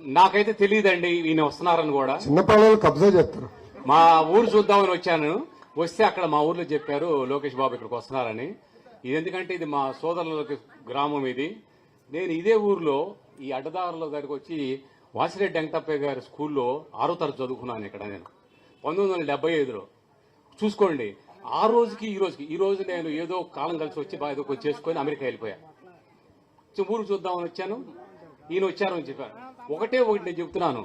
నాకైతే తెలియదండి ఈయన వస్తున్నారని కూడా. చిన్నపాలెలు కబ్జా చేస్తారు. మా ఊరు చూద్దామని వచ్చాను. వస్తే అక్కడ మా ఊర్లో చెప్పారు లోకేష్ బాబు ఇక్కడికి వస్తున్నారని. ఇది ఎందుకంటే ఇది మా సోదరుల గ్రామం ఇది. నేను ఇదే ఊర్లో ఈ అడ్డదారుల దగ్గరికి వచ్చి వాసిరెడ్డి వెంకటప్పయ్య గారి స్కూల్లో ఆరో తరగతి చదువుకున్నాను ఇక్కడ నేను. పంతొమ్మిది వందల డెబ్బై ఐదులో. చూసుకోండి ఆ రోజుకి ఈ రోజుకి ఈ రోజు నేను ఏదో కాలం కలిసి వచ్చి బాగా ఏదో చేసుకొని అమెరికా వెళ్ళిపోయా. చి- ఊరు చూద్దామని వచ్చాను. ఈయన వచ్చారని చెప్పారు ఒకటే ఒకటి నేను చెప్తున్నాను.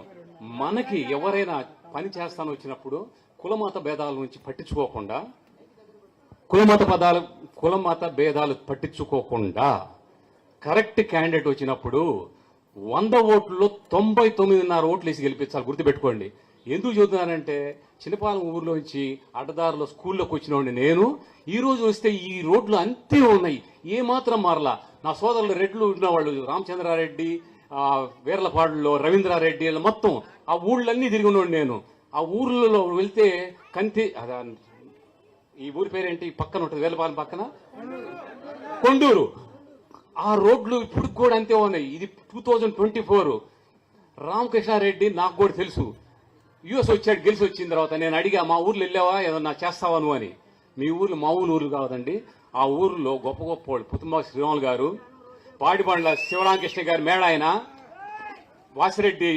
మనకి ఎవరైనా పని చేస్తాను వచ్చినప్పుడు కులమత భేదాల నుంచి పట్టించుకోకుండా కులమత పదాలు కులమత భేదాలు పట్టించుకోకుండా కరెక్ట్ క్యాండిడేట్ వచ్చినప్పుడు వంద ఓట్లలో తొంభై తొమ్మిదిన్నర ఓట్లు వేసి గెలిపించాలి గుర్తుపెట్టుకోండి. ఎందుకు చెబుతున్నానంటే చిన్నపాలెం ఊర్లోంచి అడ్డదారులో స్కూల్లోకి వచ్చినోండి నేను ఈ రోజు వస్తే ఈ రోడ్లు అంతే ఉన్నాయి ఏ మాత్రం మారలా. నా సోదరులు రెడ్లు ఉన్నవాళ్ళు రామచంద్రారెడ్డి వీర్లపాడులో రవీంద్రారెడ్డి మొత్తం ఆ ఊళ్ళన్నీ తిరిగి నేను. ఆ ఊర్లలో వెళ్తే కంతి ఈ ఊరి పేరేంటి? పక్కన ఉంటుంది వేలపాలెం పక్కన? కొండూరు. ఆ రోడ్లు ఇప్పుడు కూడా అంతే ఉన్నాయి. ఇది two thousand twenty four. Ramakrishna Reddy నాకు కూడా తెలుసు. యుఎస్ వచ్చాడు గెలిచి వచ్చిన తర్వాత. నేను అడిగా మా ఊర్లో వెళ్ళావా? ఏదన్నా చేస్తావా నువ్వు? అని. మీ ఊర్లో మా ఊరు ఊరు కాదండి. ఆ ఊర్లో గొప్ప గొప్ప వాళ్ళు. పుతుమా శ్రీరాములు గారు పాడిబండ్ల శివరామకృష్ణ గారి మేడాయన వాసిరెడ్డి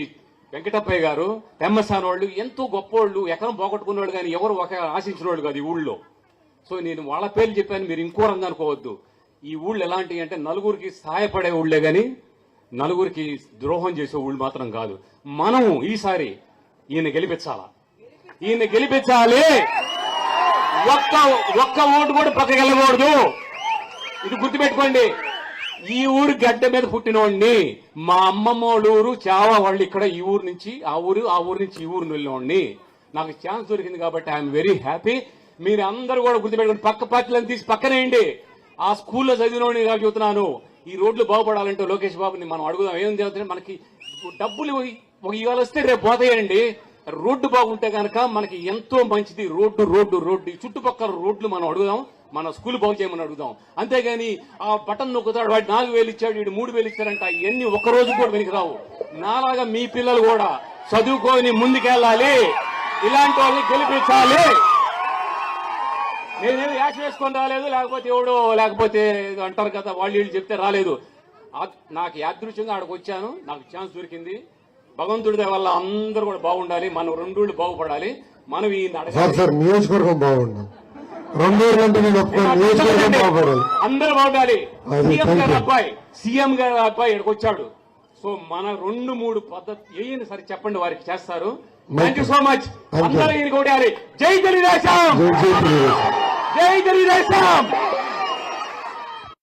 వెంకటప్పయ్య గారు పెమ్మసాని వాళ్ళు ఎంతో గొప్పోళ్ళు ఎకరం పోగొట్టుకునేవాళ్ళు కానీ ఎవరు ఒక ఆశించిన వాళ్ళు కాదు ఈ ఊళ్ళో. సో నేను వాళ్ళ పేర్లు చెప్పాను మీరు ఇంకో రంగు అనుకోవద్దు. ఈ ఊళ్ళు ఎలాంటివి అంటే నలుగురికి సహాయపడే ఊళ్ళే కానీ నలుగురికి ద్రోహం చేసే ఊళ్ళు మాత్రం కాదు. మనం ఈసారి ఈయన గెలిపించాలా? ఈయన గెలిపించాలి! ఒక్క ఒక్క ఓటు కూడా పక్కకి వెళ్ళకూడదు ఇది గుర్తుపెట్టుకోండి! ఈ ఊరు గడ్డ మీద పుట్టినోడిని మా అమ్మమ్మ వాళ్ళ ఊరు చావా వాళ్ళు ఇక్కడ ఈ ఊరు నుంచి ఆ ఊరు ఆ ఊరు నుంచి ఈ ఊరు వెళ్ళినోడిని. నాకు ఛాన్స్ దొరికింది కాబట్టి ఐఎమ్ వెరీ హ్యాపీ. మీరు అందరూ కూడా గుర్తుపెట్టుకోండి పక్క పార్టీలను తీసి పక్కనేయండి. ఆ స్కూల్లో చదివినోడిని కాబట్టి చెబుతున్నాను. ఈ రోడ్లు బాగుపడాలంటే లోకేష్ బాబుని మనం అడుగుదాం. ఏం చేద్దాం మనకి డబ్బులు ఒక ఇవాళ వస్తే రేపు పోతాయండి. రోడ్డు బాగుంటే కనుక మనకి ఎంతో మంచిది. Road road road. చుట్టుపక్కల రోడ్లు మనం అడుగుదాం మన స్కూల్ బాగు చేయమని అడుగుదాం. అంతేగాని ఆ బటన్ నొక్కుతాడు వాడు నాలుగు వేలు ఇచ్చాడు వీడు మూడు వేలు ఇచ్చారంట ఇవన్నీ ఒక్క రోజు కూడా వెనక్కి రావు. నాలాగా మీ పిల్లలు కూడా చదువుకొని ముందుకెళ్ళాలి. ఇలాంటి వాళ్ళని గెలిపించాలి. నేనేమి యాక్షన్ వేసుకొని రాలేదు లేకపోతే ఎవడో లేకపోతే ఏదో అంటారు కదా వాళ్ళు వీళ్ళు చెప్తే రాలేదు. నాకు యాదృశ్యంగా ఆడకు వచ్చాను నాకు ఛాన్స్ దొరికింది. భగవంతుడి దయ వల్ల అందరూ కూడా బాగుండాలి. మనం రెండు బాగుపడాలి. మనం ఈ సార్ సార్ నియోజకవర్గం బాగుండాలి అందరూ బాగుండాలి. సీఎం గారి. అబ్బాయి సీఎం గారి అబ్బాయి ఇక్కడికి వచ్చాడు. సో మన రెండు మూడు పద్ధతి ఏయని సరే చెప్పండి వారికి చేస్తారు. Thank you so much. అందరూ ఈయన కొట్టాలి జై తెలుగుదేశం జై జై తెలుగుదేశం. జై తెలుగుదేశం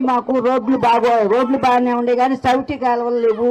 మాకు రోడ్లు బాగో రోడ్లు బాగానే ఉండే కానీ సౌటి కాలువలు లేవు.